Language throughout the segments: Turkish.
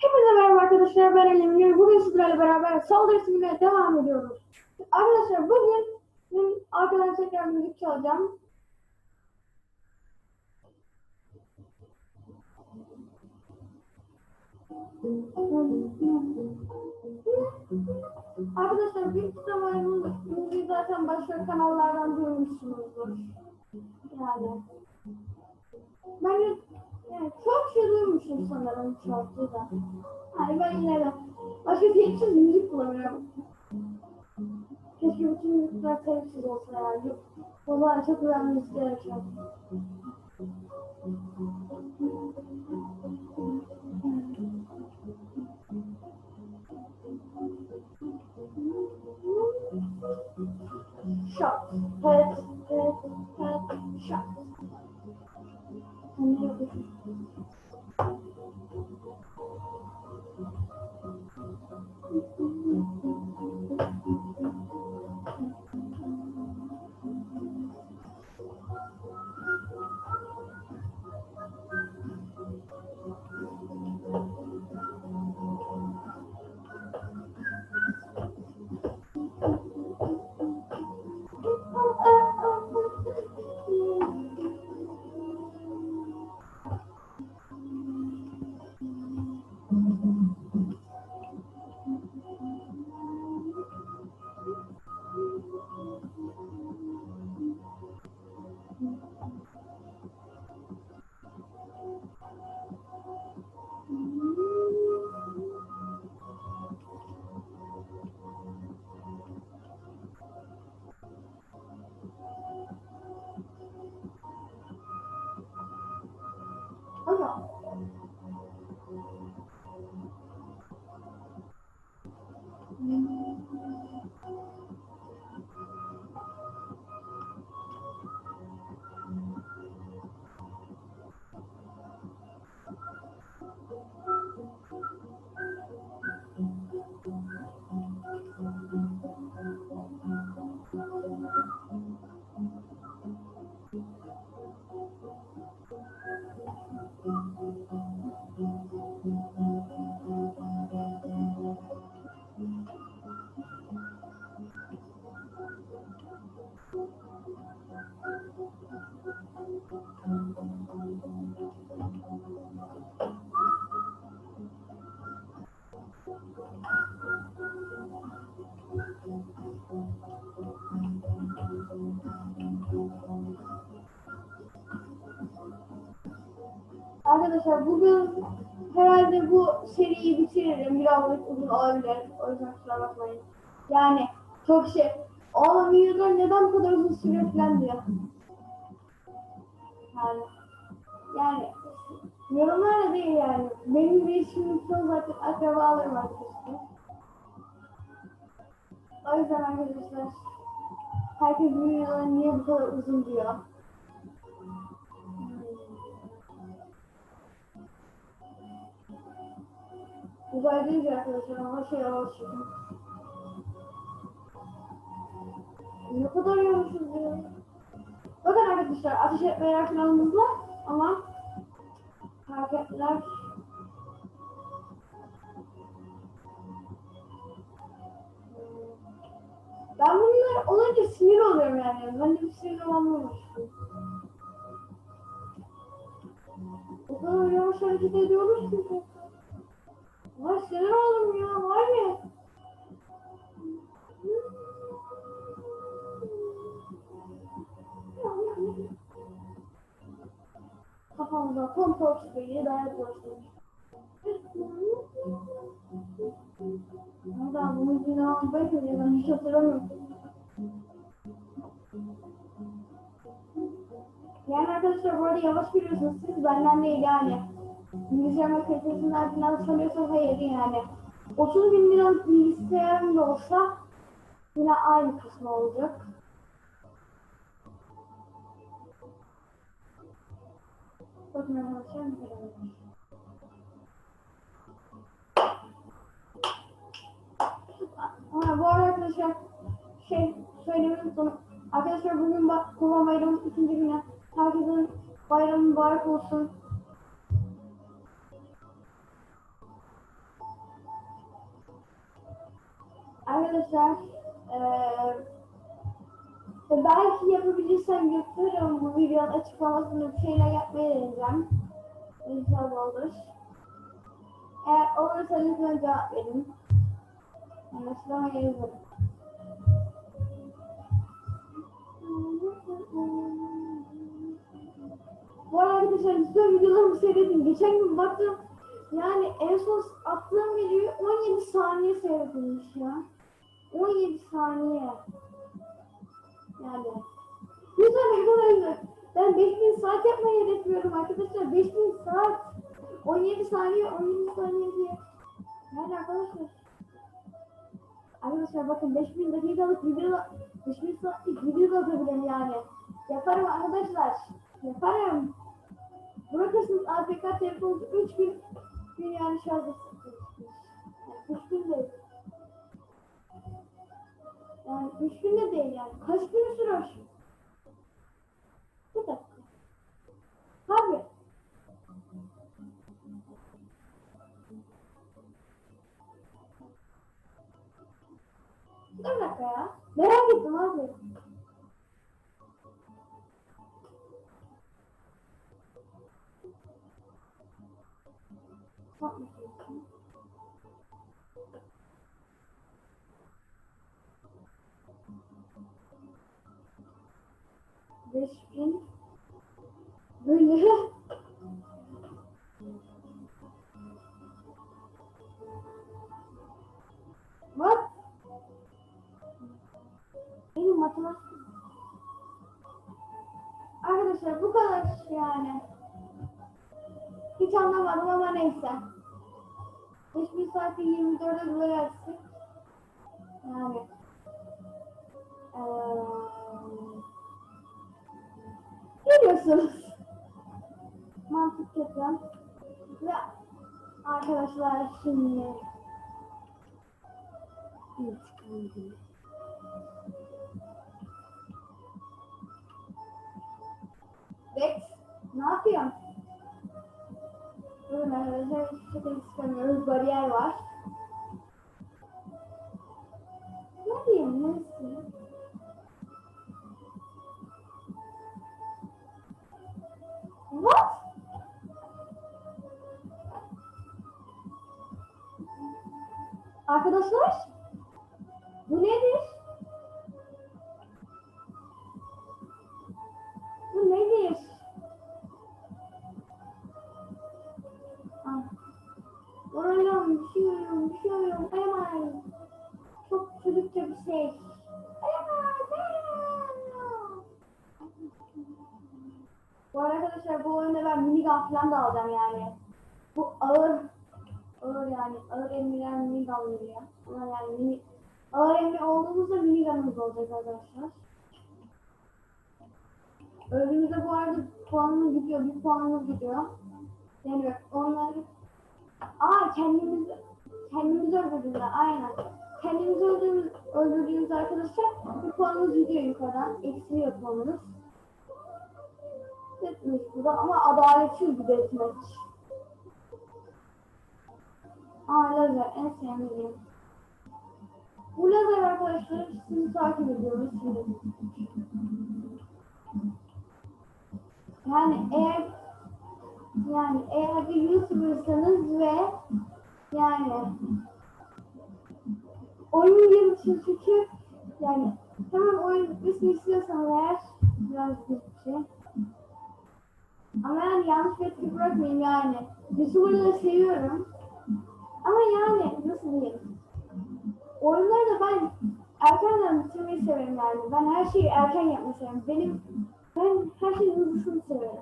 Hepinize merhaba arkadaşlar ben Elim Bugün sizlerle beraber saldırı simüle devam ediyoruz. Arkadaşlar bugün arkadan tekrar müzik çalacağım. Arkadaşlar ihtimalle bu müziği zaten başka kanallardan duymuşsunuzdur. Yani. Ben yani çok şey duymuşum sanırım çaldığı da. Yani ben yine de başka telifsiz müzik bulamıyorum. Keşke bütün müzikler telifsiz olsa yani. O zaman çok güzel müzikler açar. Shot. Arkadaşlar bugün herhalde bu seriyi bitiririm. Birazcık uzun olabilir. O yüzden kusura bakmayın. Yani çok şey. Oğlum videolar neden bu kadar uzun sürüyor falan diyor. Yani, yani yorumlar da değil yani. Benim de işimin çoğu zaten akrabalarım arkadaşlar. O yüzden arkadaşlar herkes bu videolar niye bu kadar uzun diyor. Uzay deyince arkadaşlar ama şey alışıyorum. Ne kadar yormuşuz ya. Bakın arkadaşlar ateş etmeler var ama hareketler ben bunlar olunca sinir oluyorum yani. Ben de bir sinir olmamıştım. O kadar yavaş hareket ediyoruz ki. Vay oldum ya var. Kafamda kompor süpürgeyi dayak başlamış. Valla bunu günahım belki de ben hiç hatırlamıyorum. Yani arkadaşlar bu arada yavaş biliyorsunuz siz benden değil yani. Bilgisayarın kalitesinden falan sanıyorsanız hayır yani. 30 bin liralık bilgisayarım da olsa yine aynı kısmı olacak. Bakın arkadaşlar. Ha, bu arada arkadaşlar şey söylemeyi unuttum. Arkadaşlar bugün bak Kurban Bayramı'nın ikinci günü. Herkesin bayramı mübarek olsun. Arkadaşlar e, belki yapabilirsem yaparım bu videonun açıklamasını bir şeyler yapmaya deneyeceğim. İnşallah olur. Eğer olursa lütfen cevap verin. Açıklamaya yazarım. Bu arada arkadaşlar lütfen videolarımı seyredin. Geçen gün baktım yani en son attığım videoyu 17 saniye seyredilmiş ya. 17 saniye. Yani. Lütfen arkadaşlar. Ben 5000 saat yapmayı hedefliyorum arkadaşlar. 5000 saat. 17 saniye, 17 saniye diye. Yani arkadaşlar. Arkadaşlar bakın 5000 dakikalık video, 5000 saatlik video da atabilirim yani. Yaparım arkadaşlar. Yaparım. Bırakırsınız APK telefonu 3000 gün yani şarj etsiniz. Yani 3000 değil. Yani 3000 de değil yani. Kaç gün sürer? Bir dakika. Beş bin. Böyle. Bak. Benim matematik. Arkadaşlar bu kadar yani. Hiç anlamadım ama neyse. 5000 saati 24'e bölersek. Yani. Eee Görüyorsunuz. Mantık yapıyorum. Ve arkadaşlar şimdi intikam Bex, ne yapıyorsun? Durun arkadaşlar, şaka istemiyoruz, bariyer var. Ne diyeyim, neyse. What? Arkadaşlar? Bu nedir? Gidiyor, bir puanımız gidiyor. Yani bak onları Aa kendimiz kendimizi öldürdüğümüzde aynen. Kendimizi öldürdüğümüz, öldürdüğümüz arkadaşlar bir puanımız gidiyor yukarıdan. Eksiliyor puanımız etmiş bu da ama adaletsiz bir deathmatch. Aa lazer en sevmediğim. Bu lazer arkadaşlar sizi takip ediyoruz şimdi. Yani eğer yani eğer bir YouTuber'sanız ve yani oyun yarışı çünkü yani hemen oyun bitmesini istiyorsanız eğer biraz bir şey ama yani yanlış bir etki bırakmayayım yani. YouTuber'ları seviyorum. Ama yani nasıl diyeyim? Oyunları da ben erkenden bitirmeyi severim yani. Ben her şeyi erken yapmayı severim. Benim ben her şeyin hızlısını severim.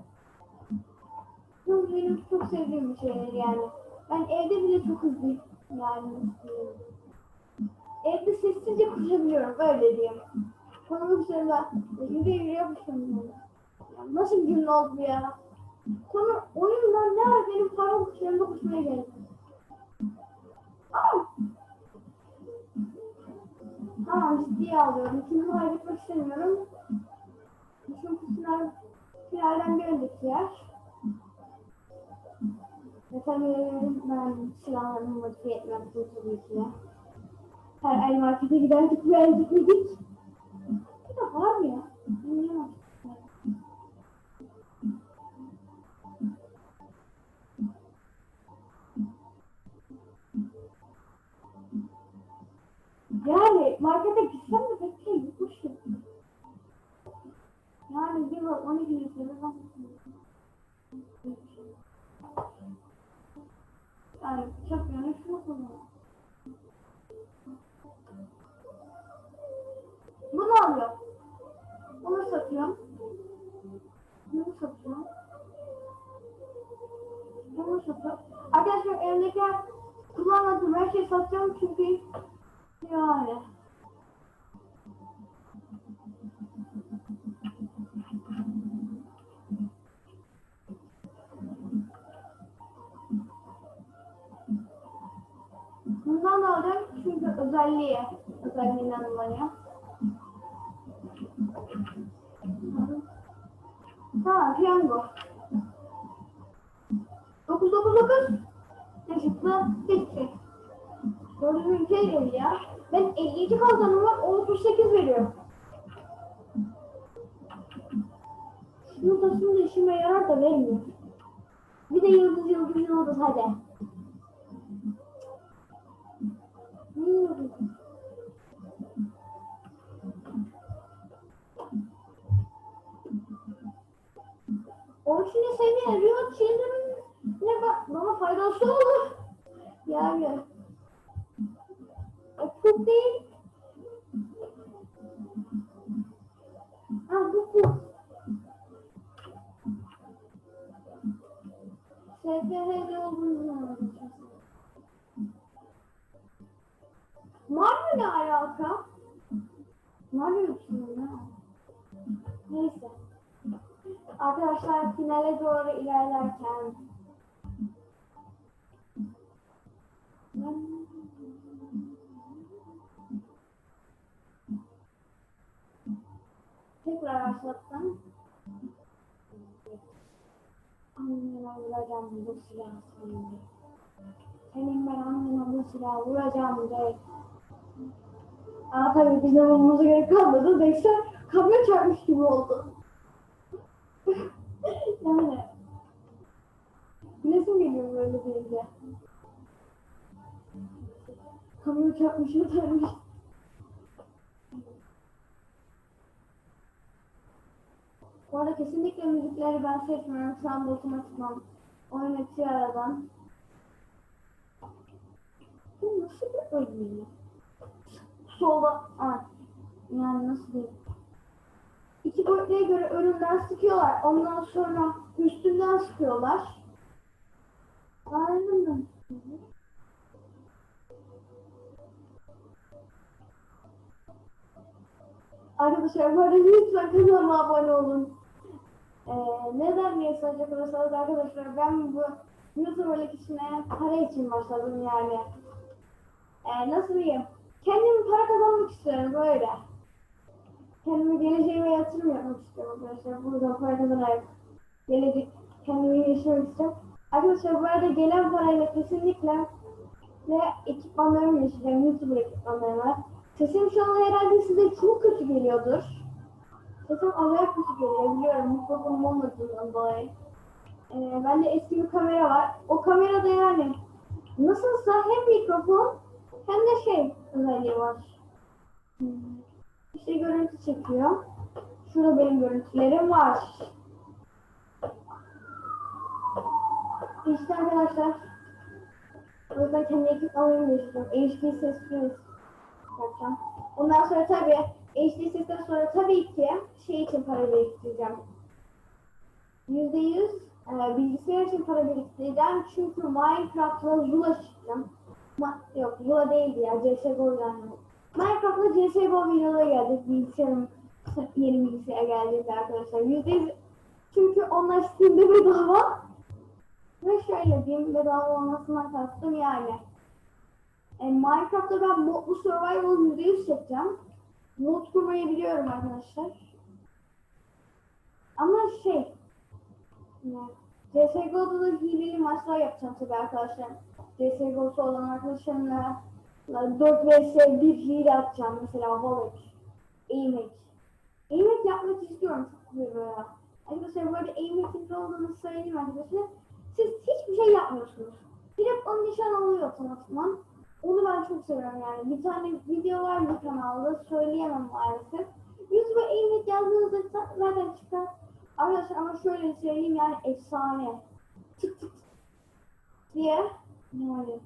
Bu benim çok sevdiğim bir şeydir yani. Ben evde bile çok hızlıyım. Yani? Evde sessizce koşabiliyorum öyle diyeyim. Konumuz üzerinde yürüye yürüye koşuyorum yani. Ya Nasıl bir cümle oldu ya? Sonra oyundan ne var benim parmak uçlarımda koşmaya geldi. Tamam ciddiye alıyorum. Şimdi kaybetmek istemiyorum. Çünkü final, finalden bir önceki. Ve tabii ben silahlarımı modifiye etmek için tabii ki her ay markete giderdik bu ay gitmedik. Bir de var mı ya? Bilmiyorum. Yani markete gitsem de pek şey yokmuş ki. Yani var 12 litre Yani çok şunu kullanıyorum. Bunu alıyorum. Bunu satıyorum. Bunu satıyorum. Bunu satıyorum. Arkadaşlar elimdeki kullanmadığım her şeyi satacağım çünkü yani. Özelliği, özelliğinden dolayı. Ha, piyango. 999 ne çıktı? Hiçbir şey. Gördüğünüz ülke geliyor ya. Ben 52 kazanım seni arıyor, ne bak bana faydası olur. Yani. O çok değil. Ha bu bu. STH'de olduğunu anladım. Mario ne alaka? Mario için ne? Neyse. Arkadaşlar finale doğru ilerlerken tekrar başlattım. Anneme vuracağım bu silahı seninle. Senin ben anneme bu silahı vuracağım de. Aa tabii bizim vurmamıza gerek kalmadı. Neyse kamyon çarpmış gibi oldu. Yani. Nasıl geliyor böyle deyince? Kamyon çarpmış mı çarpmış? Bu arada kesinlikle müzikleri ben seçmiyorum. Şu anda otomatikman oynatıyor aradan. Bu nasıl bir oyun? Solda, aa, yani nasıl diyeyim? Boyutluya göre önünden sıkıyorlar. Ondan sonra üstünden sıkıyorlar. Aynen. Arkadaşlar bu arada lütfen kanalıma abone olun. Ee, neden diye soracak olursanız arkadaşlar ben bu YouTuber'lık işine para için başladım yani. Ee, nasıl diyeyim? Kendim para kazanmak istiyorum böyle. Kendimi geleceğime yatırım yapmak istiyorum arkadaşlar. Buradan para kazanarak gelecek kendimi geliştirmek istiyorum. Arkadaşlar bu arada gelen parayla kesinlikle ve ekipmanlarımı yaşayacağım. YouTuber ekipmanlarım var. Sesim şu an herhalde size çok kötü geliyordur. Sesim acayip kötü geliyor biliyorum mikrofonum olmadığından dolayı. Ee, bende eski bir kamera var. O kamerada yani nasılsa hem mikrofon hem de şey özelliği var. Hmm. İşte görüntü çekiyor. Şurada benim görüntülerim var. İşte arkadaşlar. O yüzden kendi ekipmanlarımı değiştireceğim. HD ses yapacağım. Ondan sonra tabii HD sesten sonra tabii ki şey için para biriktireceğim. Yüzde yüz e, bilgisayar için para biriktireceğim çünkü Minecraft'la Zula. Ma yok Zula değildi ya CSGO'dan. Minecraft'la CSGO videoları gelecek bilgisayarım yeni bilgisayar gelecek arkadaşlar. Yüzde yüz çünkü onlar Steam'de bedava. Ve şöyle diyeyim bedava olmasından kastım yani. E, Minecraft'ta ben modlu survival %100 çekeceğim. Mod kurmayı biliyorum arkadaşlar. Ama şey, yani CSGO'da da hileli maçlar yapacağım tabii arkadaşlar. CSGO'su olan arkadaşlarımla 4 vs 1 hile atacağım mesela Valek. Aimhack. Aimhack yapmak istiyorum çok güzel ya. Arkadaşlar bu arada Aimhack'in ne olduğunu söyleyeyim arkadaşlar. Siz hiçbir şey yapmıyorsunuz. Direkt o nişan alıyor otomatikman. Onu ben çok seviyorum yani. Bir tane video var bu kanalda söyleyemem maalesef. Yüz ve Aimhack yazdığınızda zaten çıkar. Arkadaşlar ama şöyle söyleyeyim yani efsane. Tık tık diye yani.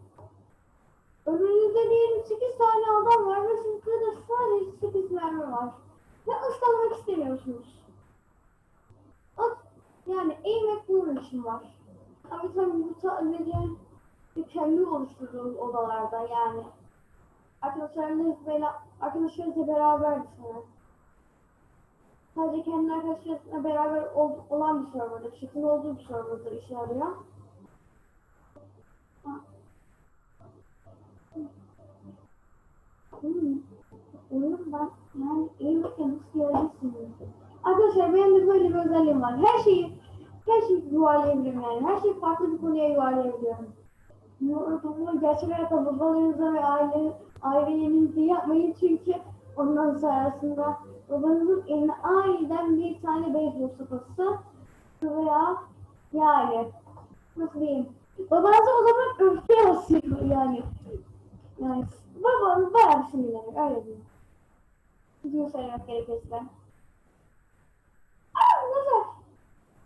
Önünüzde diyelim 8 tane adam var ve sizde de sadece 8 mermi var. Ve ıskalamak istemiyorsunuz. At, yani aim bunun için var. Ama tabii bu sadece kendi oluşturduğumuz odalarda yani. Arkadaşlarınız böyle arkadaşlarınızla beraber düşünün. Sadece kendi arkadaşlarınızla beraber ol, olan bir serverda, çetin olduğu bir serverda işe yarıyor. Ha. Hmm. Oyun ben yani iyi bakın yarıyorsunuz. Arkadaşlar benim de böyle bir özelliğim var. Her şeyi her şeyi yuvarlayabilirim yani. Her şeyi farklı bir konuya yuvarlayabiliyorum. Bunu gerçek hayatta babalarınıza ve aile, ailelerinize yapmayın çünkü ondan sonrasında babanızın eline aniden bir tane beyzbol sopası veya yani nasıl diyeyim babanızı o zaman öfke basıyor yani. Yani babanız bayağı bir sinirlenir öyle diyeyim. Düzgün söylemek gerekirse. Aa yazar.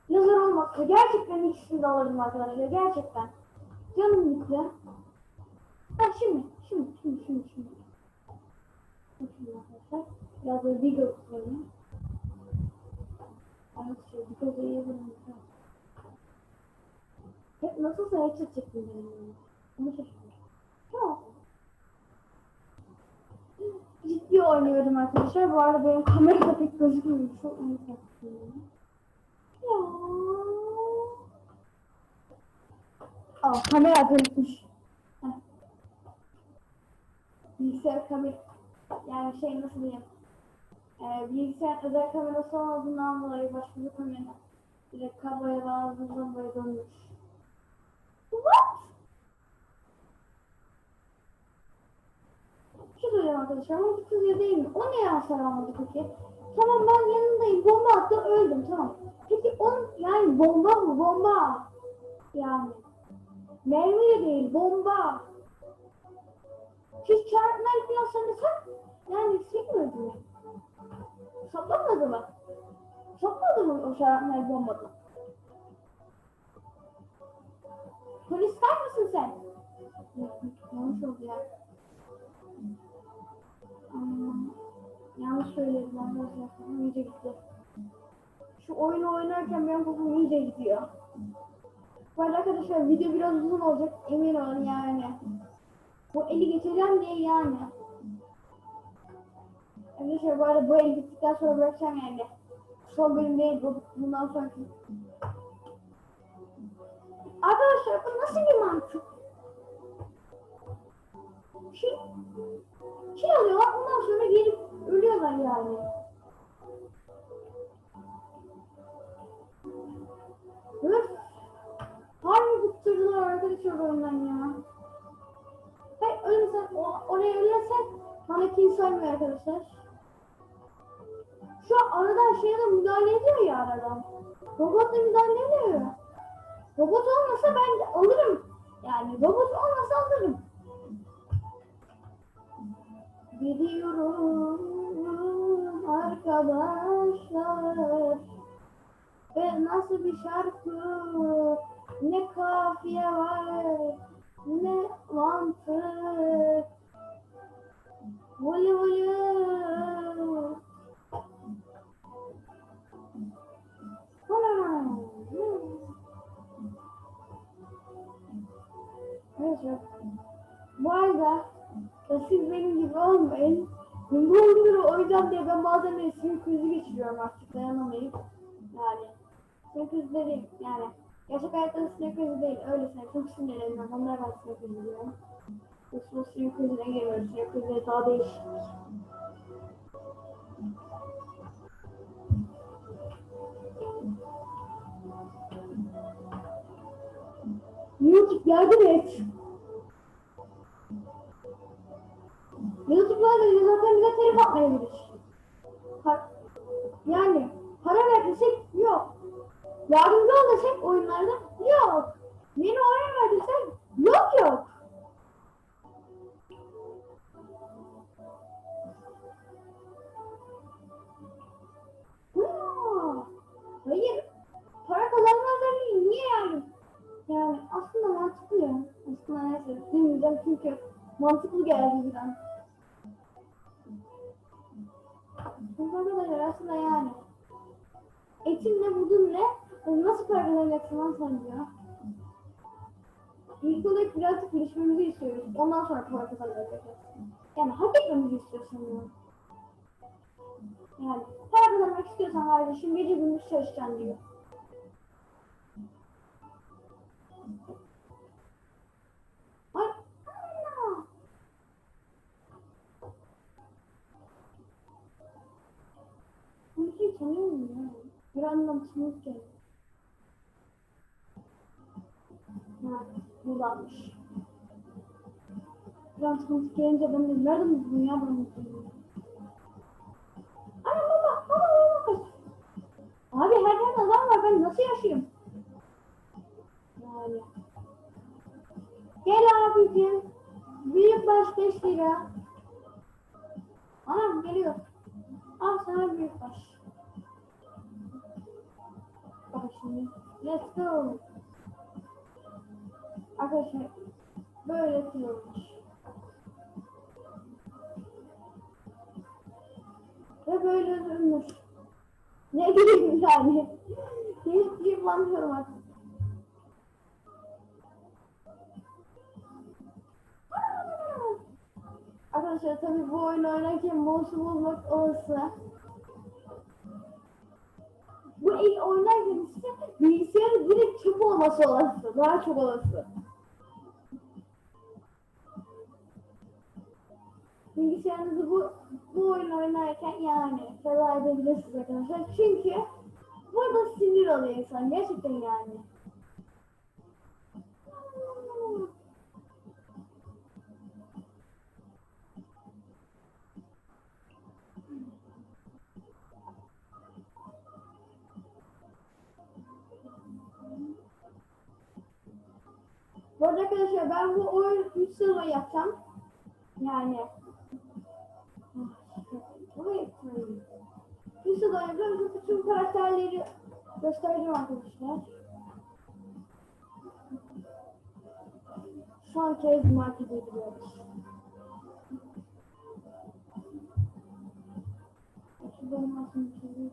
Yazar olmazsa gerçekten ikisini de alırdım arkadaşlar gerçekten. Canım yıklı. Ha şimdi, şimdi, şimdi, şimdi, şimdi. Şimdi arkadaşlar. Biraz böyle video koyayım. Evet, şey. Hep nasılsa headshot çektim benim. yani. Onu şaşırdım. Tamam. Ciddi oynuyorum arkadaşlar. Bu arada benim kamerada pek gözükmüyor. Çok iyi taktım. Ya. Aa, kamera. Heh. Bilgisayar kamera yani şey nasıl diyeyim ee, bilgisayar özel kamerası olduğundan dolayı başka bir kamera direkt kabloya bağladığımda böyle dönmüş. What? Şey söyleyeyim arkadaşlar ama bu kızıyor değil mi? O ne hasar almadı peki? Tamam ben yanındayım bomba attı öldüm tamam. Peki onun yani bomba mı bomba? Yani. Mermi de değil bomba. Falan sen de sen yani çekmedi mi? Saplamadı mı? Sapladı mı o çarpmayı bombada? Polis misin sen? Yanlış oldu ya. Yanlış söyledim arkadaşlar. Kafam iyice gitti. Şu oyunu oynarken benim kafam iyice gidiyor. Bu arada arkadaşlar video biraz uzun olacak emin olun yani. Bu eli geçeceğim diye yani. Arkadaşlar bu arada bu eli bittikten sonra bırakacağım yani. Son bölüm değil bu bundan sonraki. Arkadaşlar bu nasıl bir mantık? Şey, şey alıyorlar ondan sonra gelip ölüyorlar yani. Öf. Harbi bıktırdılar arkadaşlar oyundan ya. Hayır ölmesen, o, oraya ölürsen bana kim saymıyor arkadaşlar. Şu an aradan şeye de müdahale ediyor ya aradan. Robot da müdahale ediyor. Robot olmasa ben alırım. Yani robot olmasa alırım. Gidiyorum arkadaşlar. Ve nasıl bir şarkı, ne kafiye var, ne mantık. Voli voli. Ben bazen de sinir krizi geçiriyorum artık dayanamayıp. Yani sinir krizi de değil yani. Gerçek hayatta da sinir krizi değil. Öylesine çok sinirleniyorum. Onlar ben sinir krizi diyorum. Yoksa sinir krizine geliyoruz. Sinir krizi daha değişik. YouTube yardım et. YouTube'lar da zaten bize telif atmayabilir. Yani para ver desek yok. Yardımcı ol desek oyunlarda yok. Yeni oyun ver yok yok. Hayır. Para kazanmazlar. Niye yani? Yani aslında mantıklı ya. Aslında neyse. Demeyeceğim çünkü mantıklı geldi birden. Çünkü arkadaşlar aslında yani. Etin ne budun ne? e, Nasıl para kazanacaksın lan sen diyor. İlk olarak birazcık gelişmemizi istiyoruz. Ondan sonra para kazanacağız. Yani hak etmemizi istiyorsun bunu. Yani para kazanmak istiyorsan kardeşim gece gündüz çalışacaksın diyor. Ay. aa! Tanıyorum ya. Bir anlam tanıdık geldi. Ha, buradaymış. Bir an tanıdık gelince ben de nereden buldum ya bunu? Ana baba, baba, baba. Abi her yerde adam var ben nasıl yaşayayım? Yani. Gel abicim. Büyük baş 5 lira. Anam geliyor. Al sana büyük baş. Let's go. Arkadaşlar böyle yapıyormuş. Ve böyle ölmüş. Ne diyeyim yani? Hiç bulamıyorum artık. Arkadaşlar tabii bu oyunu oynarken mouse'u bulmak olası. Bu el oynarken ise bilgisayarı direkt çöp olması olası. Daha çok olası. Bilgisayarınızı bu, bu oyunu oynarken yani feda edebilirsiniz arkadaşlar. Çünkü burada sinir oluyor insan. Gerçekten yani. Bu arada arkadaşlar ben bu oyun 3 sezon yapacağım. Yani bir sezon yapacağım. Bütün karakterleri göstereceğim arkadaşlar. Şu an kez market ediyoruz. Şurada olmasın bir şey.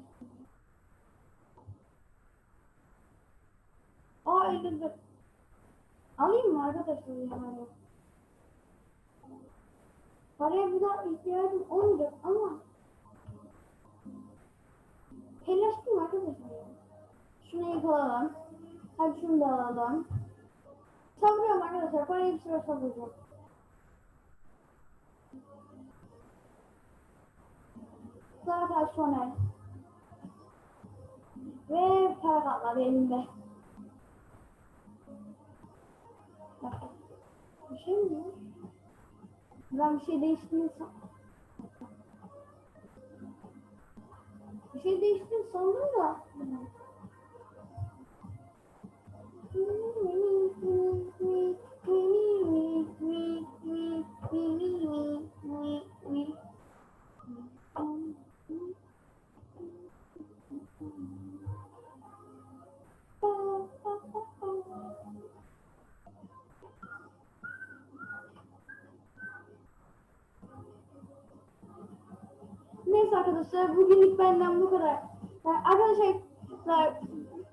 Aa elinde. Alayım mı arkadaşlar yani? Paraya bir daha ihtiyacım olmayacak ama Telaştım arkadaşlar. Şunu yıkalalım. Hadi şunu da alalım. Savuruyorum arkadaşlar. Parayı bir süre savuracağım. Zaten Soner. Ve para kalmadı elimde. Bakın. Bir şey mi? Ben bir şey değiştiğini. Bir şey değiştiğini sandım da. Arkadaşlar bugünlük benden bu kadar. Arkadaşlar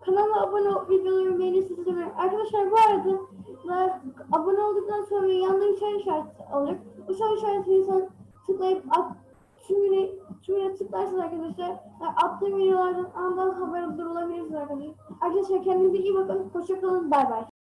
kanala abone olup videolarımı beğenirsiniz mi? Arkadaşlar bu arada da abone olduktan sonra yanında bir çay işareti alır. Bu çay işaretini insan tıklayıp at, tümüne, tümüne tıklarsanız arkadaşlar yani attığım videolardan andan haberdar olabilirsiniz arkadaşlar. Arkadaşlar kendinize iyi bakın. Hoşçakalın. Bay bay.